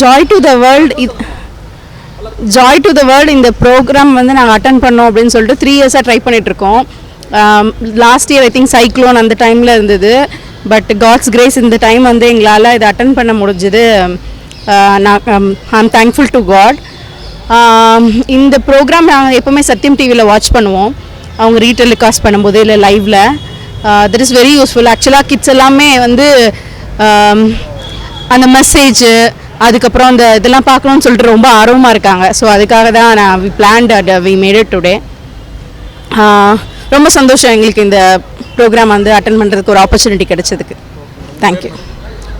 Joy to the world joy to the world இந்த programme வந்து நாங்கள் அட்டன் பண்ணோம் அப்படின்னு சொல்லிட்டு த்ரீ இயர்ஸாக ட்ரை பண்ணிகிட்ருக்கோம் last year I think cyclone அந்த டைமில் இருந்தது. பட் காட்ஸ் கிரேஸ் இந்த டைம் வந்து எங்களால் இதை அட்டன் பண்ண முடிஞ்சது. நான் I am thankful to God இந்த ப்ரோக்ராம் நாங்கள் எப்போவுமே சத்யம் டிவியில் வாட்ச் பண்ணுவோம். அவங்க ரீடெலிகாஸ்ட் பண்ணும்போது இல்லை லைவில் தட் இஸ் வெரி யூஸ்ஃபுல் ஆக்சுவலாக கிட்ஸ் எல்லாமே வந்து அந்த மெசேஜு அதுக்கப்புறம் அந்த இதெல்லாம் பார்க்கணும்னு சொல்லிட்டு ரொம்ப ஆர்வமாக இருக்காங்க. ஸோ அதுக்காக தான் நான் we planned we made it today ரொம்ப சந்தோஷம் எங்களுக்கு இந்த ப்ரோக்ராம் வந்து அட்டன் பண்ணுறதுக்கு ஒரு ஆப்பர்ச்சுனிட்டி கிடைச்சதுக்கு. தேங்க்யூ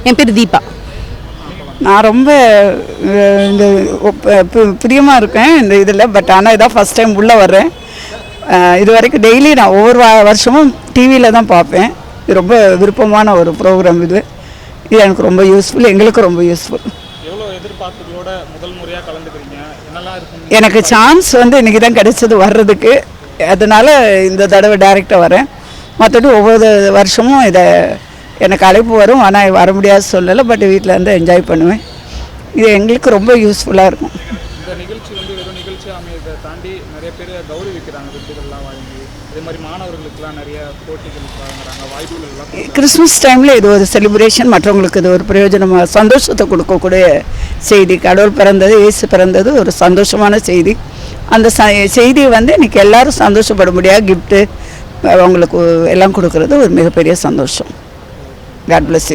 என் பேர் தீபா. நான் ரொம்ப இந்த பிரியமாக இருக்கேன் இந்த இதில் பட் ஆனால் இதான் ஃபஸ்ட் டைம் உள்ளே வர்றேன். இது வரைக்கும் டெய்லி நான் ஒவ்வொரு வருஷமும் டிவியில் தான் பார்ப்பேன். இது ரொம்ப விருப்பமான ஒரு ப்ரோக்ராம் இது. இது எனக்கு ரொம்ப யூஸ்ஃபுல் எங்களுக்கு ரொம்ப யூஸ்ஃபுல் எனக்கு சான்ஸ் வந்து இன்றைக்கி தான் கிடைச்சது வர்றதுக்கு. அதனால் இந்த தடவை டைரெக்டாக வரேன். மற்றபடி ஒவ்வொரு வருஷமும் இதை எனக்கு அழைப்பு வரும். ஆனால் வர முடியாத சொல்லலை பட் வீட்டில் இருந்து என்ஜாய் பண்ணுவேன். இது எங்களுக்கு ரொம்ப யூஸ்ஃபுல்லாக இருக்கும். இந்த நிகழ்ச்சி வந்து வெறும் நிகழ்ச்சியாக அமையதை தாண்டி நிறைய பேர் கௌரவிக்கிறாங்க விருதுகள்லாம் வாங்கி. அதே மாதிரி மாணவர்களுக்குலாம் நிறைய போட்டிகள் வழங்குறாங்க வாய்ப்புகள் கிறிஸ்மஸ் டைமில் இது ஒரு செலிப்ரேஷன் மற்றவங்களுக்கு இது ஒரு பிரயோஜனமாக சந்தோஷத்தை கொடுக்கக்கூடிய செய்தி கடவுள் பிறந்தது இயேசு பிறந்தது ஒரு சந்தோஷமான செய்தி. அந்த ச செய்தியை வந்து இன்னைக்கு எல்லாரும் சந்தோஷப்பட முடியாது கிஃப்ட்டு அவங்களுக்கு எல்லாம் கொடுக்கறது ஒரு மிகப்பெரிய சந்தோஷம். God bless